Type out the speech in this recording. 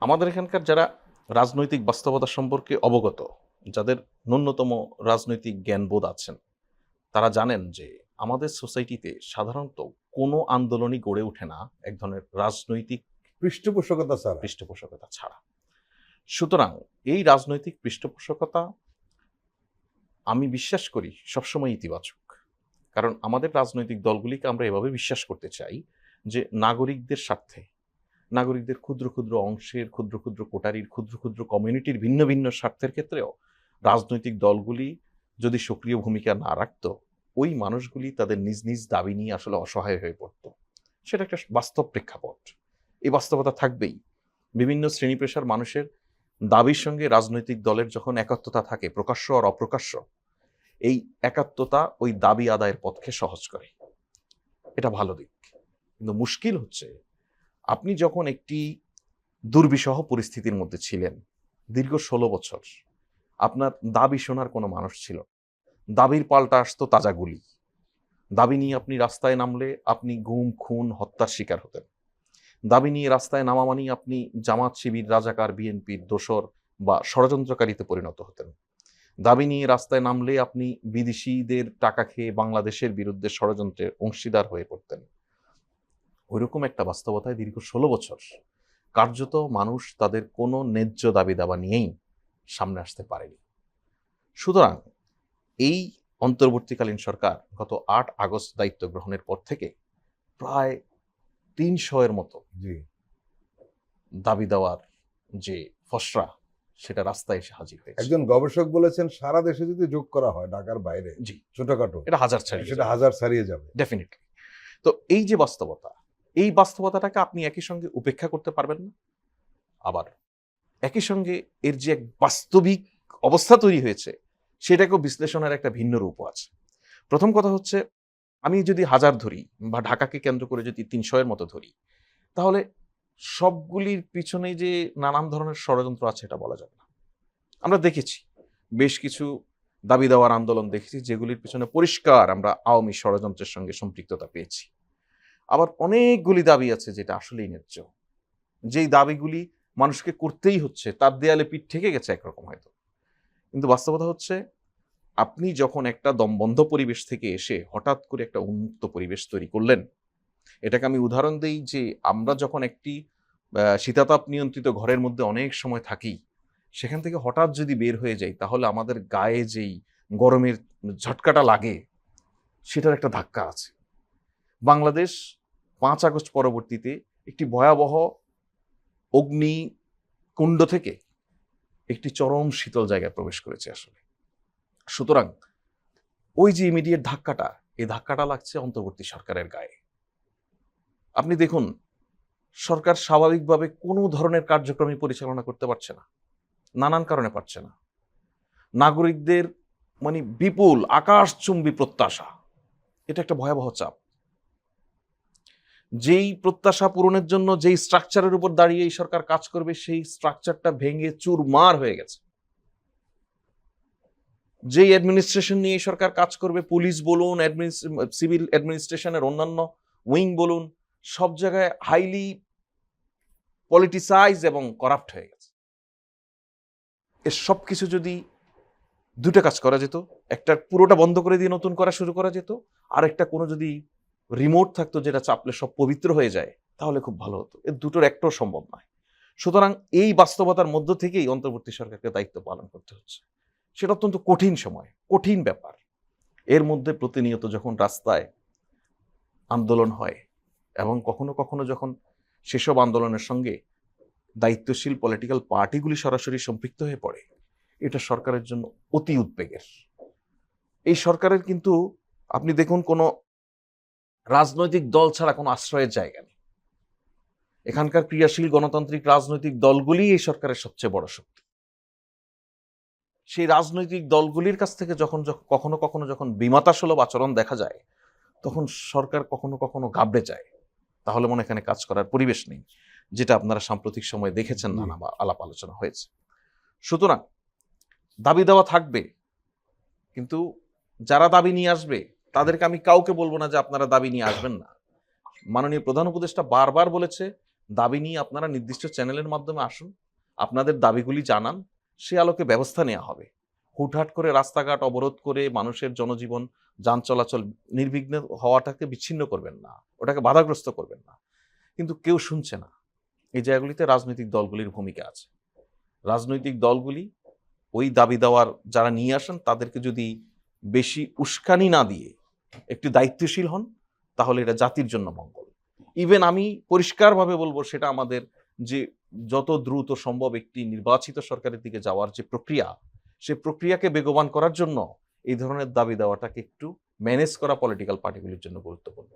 আমাদের এখানকার যারা রাজনৈতিক বাস্তবতা সম্পর্কে অবগত যাদের ন্যূনতম রাজনৈতিক জ্ঞানবোধ আছেন তারা জানেন যে আমাদের সোসাইটিতে সাধারণত কোনো আন্দোলনই গড়ে ওঠে না এক ধরনের রাজনৈতিক পৃষ্ঠপোষকতা ছাড়া। পৃষ্ঠপোষকতা ছাড়া। সুতরাং এই রাজনৈতিক পৃষ্ঠপোষকতা আমি বিশ্বাস করি সবসময় ইতিবাচক। কারণ আমাদের রাজনৈতিক দলগুলিকে আমরা এভাবে বিশ্বাস করতে চাই যে নাগরিকদের স্বার্থে নাগরিকদের ক্ষুদ্র ক্ষুদ্র অংশের, ক্ষুদ্র ক্ষুদ্র কোটারির, ক্ষুদ্র ক্ষুদ্র কমিউনিটির ভিন্ন ভিন্ন স্বার্থের ক্ষেত্রেও রাজনৈতিক দলগুলি যদি সক্রিয় ভূমিকা না রাখত, ওই মানুষগুলি তাদের নিজ নিজ দাবি নিয়ে আসলে অসহায় হয়ে পড়ত। সেটা একটা বাস্তব প্রেক্ষাপট। এই বাস্তবতা থাকবেই। বিভিন্ন শ্রেণি পেশার মানুষের দাবির সঙ্গে রাজনৈতিক দলের যখন একাত্মতা থাকে, প্রকাশ্য আর অপ্রকাশ্য, এই একাত্মতা ওই দাবি আদায়ের পথকে সহজ করে। এটা ভালো দিক। কিন্তু মুশকিল হচ্ছে আপনি যখন একটি দুর্বিষহ পরিস্থিতির মধ্যে ছিলেন, দীর্ঘ ষোলো বছর, আপনার দাবি শোনার কোনো মানুষ ছিল। দাবির পাল্টা আসতো তাজা গুলি। দাবি নিয়ে আপনি রাস্তায় নামলে আপনি গুম, খুন, হত্যার শিকার হতেন। দাবি নিয়ে রাস্তায় নামা মানেই আপনি জামাত শিবির, রাজাকার, বিএনপির দোসর বা ষড়যন্ত্রকারীতে পরিণত হতেন। দাবি নিয়ে রাস্তায় নামলে আপনি বিদেশিদের টাকা খেয়ে বাংলাদেশের বিরুদ্ধে ষড়যন্ত্রের অংশীদার হয়ে পড়তেন। ওইরকম একটা বাস্তবতায় দীর্ঘ ষোলো বছর কার্যত মানুষ তাদের কোনো ন্যায্য দাবি দাবা নিয়েই সামনে আসতে পারেনি। সুতরাং এই অন্তর্বর্তীকালীন সরকার গত আট আগস্ট দায়িত্ব গ্রহণের পর থেকে প্রায় তিনশো এর মতো দাবি দেওয়ার যে ফসরা সেটা রাস্তায় এসে হাজির হয়েছে। একজন গবেষক বলেছেন সারা দেশে যদি যোগ করা হয় ঢাকার বাইরে জি। ছোটখাটো এটা হাজার ছাড়িয়ে সেটা হাজার ছাড়িয়ে যাবে। ডেফিনেটলি তো এই যে বাস্তবতা এই বাস্তবতাটাকে আপনি একই সঙ্গে উপেক্ষা করতে পারবেন না। আবার একই সঙ্গে এর যে এক বাস্তবিক অবস্থা তৈরি হয়েছে, সেটাকেও বিশ্লেষণের একটা ভিন্ন রূপও আছে। প্রথম কথা হচ্ছে, আমি যদি হাজার ধরি বা ঢাকাকে কেন্দ্র করে যদি তিনশো এর মতো ধরি, তাহলে সবগুলির পিছনে যে নানান ধরনের ষড়যন্ত্র আছে এটা বলা যাবে না। আমরা দেখেছি, বেশ কিছু দাবি দেওয়ার আন্দোলন দেখেছি, যেগুলির পিছনে পরিষ্কার আমরা আওয়ামী ষড়যন্ত্রের সঙ্গে সম্পৃক্ততা পেয়েছি। আবার অনেকগুলি দাবি আছে যেটা আসলেই ন্যায্য। যেই দাবিগুলি মানুষকে করতেই হচ্ছে, তার দেয়ালে পিঠ থেকে গেছে একরকম হয়তো। কিন্তু বাস্তবতা হচ্ছে, আপনি যখন একটা দমবন্ধ পরিবেশ থেকে এসে হঠাৎ করে একটা উন্মুক্ত পরিবেশ তৈরি করলেন, এটাকে আমি উদাহরণ দিই যে আমরা যখন একটি শীতাতাপ নিয়ন্ত্রিত ঘরের মধ্যে অনেক সময় থাকি, সেখান থেকে হঠাৎ যদি বের হয়ে যাই, তাহলে আমাদের গায়ে যেই গরমের ঝটকাটা লাগে, সেটার একটা ধাক্কা আছে। বাংলাদেশ পাঁচ আগস্ট পরবর্তীতে একটি ভয়াবহ অগ্নি কুণ্ড থেকে একটি চরম শীতল জায়গায় প্রবেশ করেছে আসলে। সুতরাং ওই যে ইমিডিয়েট ধাক্কাটা, এই ধাক্কাটা লাগছে অন্তর্বর্তী সরকারের গায়ে। আপনি দেখুন, সরকার স্বাভাবিকভাবে কোনো ধরনের কার্যক্রমই পরিচালনা করতে পারছে না, নানান কারণে পারছে না। নাগরিকদের মানে বিপুল, আকাশচুম্বী প্রত্যাশা, এটা একটা ভয়াবহ চাপ। যেই প্রত্যাশা পূরণের জন্য, যেই স্ট্রাকচারের উপর দাঁড়িয়ে এই সরকার কাজ করবে, সেই স্ট্রাকচারটা ভেঙে চুরমার হয়ে গেছে। যেই অ্যাডমিনিস্ট্রেশন নিয়ে এই সরকার কাজ করবে পুলিশ বলুন সিভিল অ্যাডমিনিস্ট্রেশনের অন্যান্য উইং বলুন, সব জায়গায় হাইলি পলিটিসাইজ এবং করাপ্ট হয়ে গেছে। এর সব কিছু যদি দুটো কাজ করা যেত, একটা পুরোটা বন্ধ করে দিয়ে নতুন করা শুরু করা যেত আর একটা কোনো যদি রিমোট থাকতো যেটা চাপলে সব পবিত্র হয়ে যায়, তাহলে খুব ভালো হতো। এর দুটোর একটাও সম্ভব নয়। সুতরাং এই বাস্তবতার মধ্য থেকেই অন্তর্বর্তী সরকারকে দায়িত্ব পালন করতে হচ্ছে। সেটা অত্যন্ত কঠিন সময়, কঠিন ব্যাপার। এর মধ্যে প্রতিনিয়ত যখন রাস্তায় আন্দোলন হয় এবং কখনো কখনো যখন সেসব আন্দোলনের সঙ্গে দায়িত্বশীল পলিটিক্যাল পার্টিগুলি সরাসরি সম্পৃক্ত হয়ে পড়ে, এটা সরকারের জন্য অতি উদ্বেগের। এই সরকারের কিন্তু, আপনি দেখুন কোনো রাজনৈতিক দল ছাড়া কোনো আশ্রয়ের জায়গা নেই। এখানকার ক্রিয়াশীল গণতান্ত্রিক রাজনৈতিক দলগুলি এই সরকারের সবচেয়ে বড় শক্তি। সেই রাজনৈতিক দলগুলির কাছ থেকে যখন কখনো কখনো যখন বিমাতাসুলভ আচরণ দেখা যায়, তখন সরকার কখনো কখনো গাবড়ে যায়। তাহলে মনে এখানে কাজ করার পরিবেশ নেই, যেটা আপনারা সাম্প্রতিক সময়ে দেখেছেন নানা বা আলাপ আলোচনা হয়েছে। সুতরাং দাবি দেওয়া থাকবে, কিন্তু যারা দাবি নিয়ে আসবে তাদেরকে আমি কাউকে বলব না যে আপনারা দাবি নিয়ে আসবেন না। মাননীয় প্রধান উপদেষ্টা বারবার বলেছে, দাবি নিয়ে আপনারা নির্দিষ্ট চ্যানেলের মাধ্যমে আসুন, আপনাদের দাবিগুলি জানান, সে আলোকে ব্যবস্থা নেওয়া হবে। হুটহাট করে রাস্তাঘাট অবরোধ করে মানুষের জনজীবন, যান চলাচল নির্বিঘ্ন হওয়াটাকে বিচ্ছিন্ন করবেন না, ওটাকে বাধাগ্রস্ত করবেন না। কিন্তু কেউ শুনছে না, এই জায়গাগুলিতে রাজনৈতিক দলগুলির ভূমিকা আছে। রাজনৈতিক দলগুলি ওই দাবি দেওয়ার যারা নিয়ে আসেন, তাদেরকে যদি বেশি উস্কানি না দিয়ে একটু দায়িত্বশীল হন, তাহলে এটা জাতির জন্য মঙ্গল। ইভেন আমি পরিষ্কারভাবে বলব সেটা আমাদের যে যত দ্রুত সম্ভব একটি নির্বাচিত সরকারের দিকে যাওয়ার যে প্রক্রিয়া, সে প্রক্রিয়াকে বেগবান করার জন্য এই ধরনের দাবি দেওয়াটাকে একটু ম্যানেজ করা পলিটিক্যাল পার্টিগুলির জন্য গুরুত্বপূর্ণ।